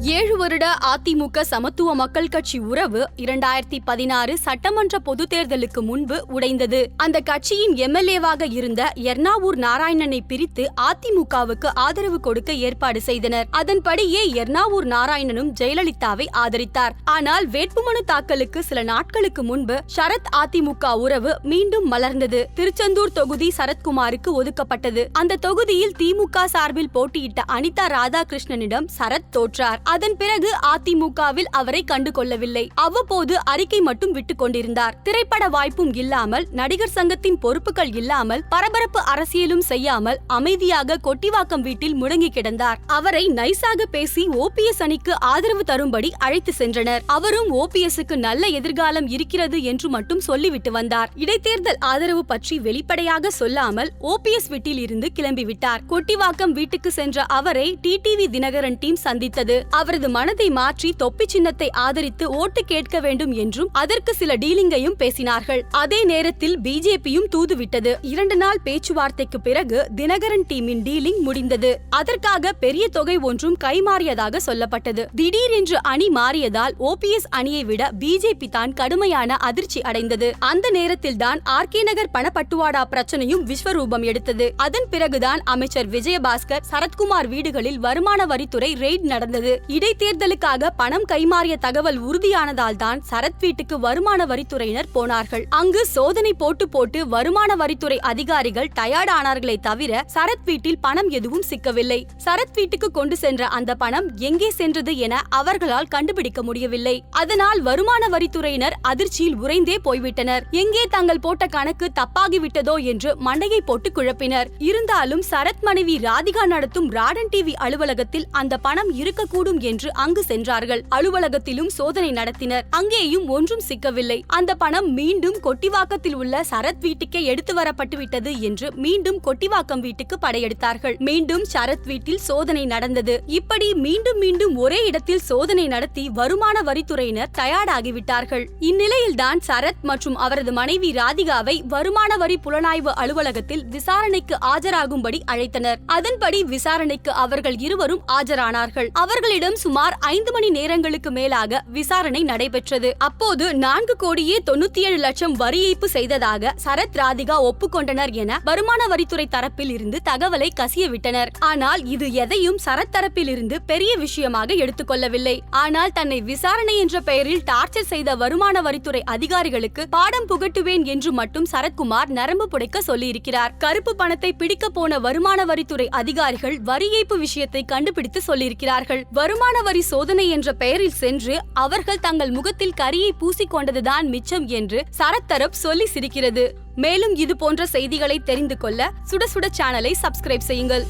ஏழு வருட அதிமுக சமத்துவ மக்கள் கட்சி உறவு இரண்டாயிரத்தி பதினாறு சட்டமன்ற பொது தேர்தலுக்கு முன்பு உடைந்தது. அந்த கட்சியின் எம்எல்ஏவாக இருந்த எர்ணாவூர் நாராயணனை பிரித்து அதிமுகவுக்கு ஆதரவு கொடுக்க ஏற்பாடு செய்தனர். அதன்படியே எர்ணாவூர் நாராயணனும் ஜெயலலிதாவை ஆதரித்தார். ஆனால் வேட்புமனு தாக்கலுக்கு சில நாட்களுக்கு முன்பு சரத் அதிமுக உறவு மீண்டும் மலர்ந்தது. திருச்செந்தூர் தொகுதி சரத்குமாருக்கு ஒதுக்கப்பட்டது. அந்த தொகுதியில் திமுக சார்பில் போட்டியிட்ட அனிதா ராதாகிருஷ்ணனிடம் சரத் தோற்றார். அதன் பிறகு அதிமுகவில் அவரை கண்டு கொள்ளவில்லை அவ்வப்போது அறிக்கை மட்டும் விட்டுக் கொண்டிருந்தார். திரைப்பட வாய்ப்பும் இல்லாமல் நடிகர் சங்கத்தின் பொறுப்புகள் இல்லாமல் பரபரப்பு அரசியலும் செய்யாமல் அமைதியாக கொட்டிவாக்கம் வீட்டில் முடங்கி கிடந்தார். அவரை நைசாக பேசி ஓபிஎஸ் அணிக்கு ஆதரவு தரும்படி அழைத்து சென்றனர். அவரும் ஓபிஎஸ்க்கு நல்ல எதிர்காலம் இருக்கிறது என்று மட்டும் சொல்லிவிட்டு வந்தார். இடைத்தேர்தல் ஆதரவு பற்றி வெளிப்படையாக சொல்லாமல் ஓபிஎஸ் வீட்டில் இருந்து கிளம்பிவிட்டார். கொட்டிவாக்கம் வீட்டுக்கு சென்ற அவரை டிடிவி தினகரன் டீம் சந்தித்தது. அவரது மனதை மாற்றி தொப்பி சின்னத்தை ஆதரித்து ஓட்டு கேட்க வேண்டும் என்றும் அதற்கு சில டீலிங்கையும் பேசினார்கள். அதே நேரத்தில் பிஜேபியும் தூதுவிட்டது. இரண்டு நாள் பேச்சுவார்த்தைக்கு பிறகு தினகரன் டீமின் டீலிங் முடிந்தது. அதற்காக பெரிய தொகை ஒன்றும் கைமாறியதாக சொல்லப்பட்டது. திடீரென்று அணி மாறியதால் ஓபிஎஸ் அணியை விட பிஜேபி தான் கடுமையான அதிர்ச்சி அடைந்தது. அந்த நேரத்தில் தான் ஆர்கே நகர் பணப்பட்டுவாடா பிரச்சனையும் விஸ்வரூபம் எடுத்தது. அதன் பிறகுதான் அமைச்சர் விஜயபாஸ்கர் சரத்குமார் வீடுகளில் வருமான வரித்துறை ரெய்ட் நடந்தது. இடைத்தேர்தலுக்காக பணம் கைமாறிய தகவல் உறுதியானதால் தான் சரத் வீட்டுக்கு வருமான வரித்துறையினர் போனார்கள். அங்கு சோதனை போட்டு போட்டு வருமான வரித்துறை அதிகாரிகள் டயர்டானார்களே தவிர சரத் வீட்டில் பணம் எதுவும் சிக்கவில்லை. சரத் வீட்டுக்கு கொண்டு சென்ற அந்த பணம் எங்கே சென்றது என அவர்களால் கண்டுபிடிக்க முடியவில்லை. அதனால் வருமான வரித்துறையினர் அதிர்ச்சியில் உறைந்தே போய்விட்டனர். எங்கே தங்கள் போட்ட கணக்கு தப்பாகிவிட்டதோ என்று மண்டையை போட்டு குழப்பினர். இருந்தாலும் சரத் மனைவி ராதிகா நடத்தும் ராடன் டிவி அலுவலகத்தில் அந்த பணம் இருக்கக்கூடும் என்று அங்கு சென்றார்கள். அலுவலகத்திலும் சோதனை நடத்தினர். அங்கேயும் ஒன்றும் சிக்கவில்லை. அந்த பணம் மீண்டும் கொட்டிவாக்கத்தில் உள்ள சரத் வீட்டுக்கே எடுத்து வரப்பட்டு விட்டது என்று மீண்டும் கொட்டிவாக்கம் வீட்டுக்கு படையெடுத்தார்கள். மீண்டும் சரத் வீட்டில் சோதனை நடந்தது. இப்படி மீண்டும் மீண்டும் ஒரே இடத்தில் சோதனை நடத்தி வருமான வரித்துறையினர் தயாராகிவிட்டார்கள். இந்நிலையில்தான் சரத் மற்றும் அவரது மனைவி ராதிகாவை வருமான வரி புலனாய்வு அலுவலகத்தில் விசாரணைக்கு ஆஜராகும்படி அழைத்தனர். அதன்படி விசாரணைக்கு அவர்கள் இருவரும் ஆஜரானார்கள். அவர்களிடம் அவரிடம் சுமார் ஐந்து மணி நேரங்களுக்கு மேலாக விசாரணை நடைபெற்றது. அப்போது நான்கு கோடியே தொண்ணூத்தி ஏழு லட்சம் வரி ஏய்ப்பு செய்ததாக சரத் ராதிகா ஒப்புக்கொண்டனர் என வருமான வரித்துறை தரப்பில் இருந்து தகவலை கசிய விட்டனர் ஆனால் இது எதையும் சரத் தரப்பில் இருந்து பெரிய விஷயமாக எடுத்துக்கொள்ளவில்லை. ஆனால் தன்னை விசாரணை என்ற பெயரில் டார்ச்சர் செய்த வருமான வரித்துறை அதிகாரிகளுக்கு பாடம் புகட்டுவேன் என்று மட்டும் சரத்குமார் நரம்பு புடைக்க சொல்லியிருக்கிறார். கருப்பு பணத்தை பிடிக்க போன வருமான வரித்துறை அதிகாரிகள் வரி ஏய்ப்பு விஷயத்தை கண்டுபிடித்து சொல்லியிருக்கிறார்கள். வரும் வருமான வரி சோதனை என்ற பெயரில் சென்று அவர்கள் தங்கள் முகத்தில் கரியை பூசிக்கொண்டதுதான் மிச்சம் என்று சரத் தரப் சொல்லி சிரிக்கிறது. மேலும் இது போன்ற செய்திகளை தெரிந்து கொள்ள சுட சுட சேனலை சப்ஸ்கிரைப் செய்யுங்கள்.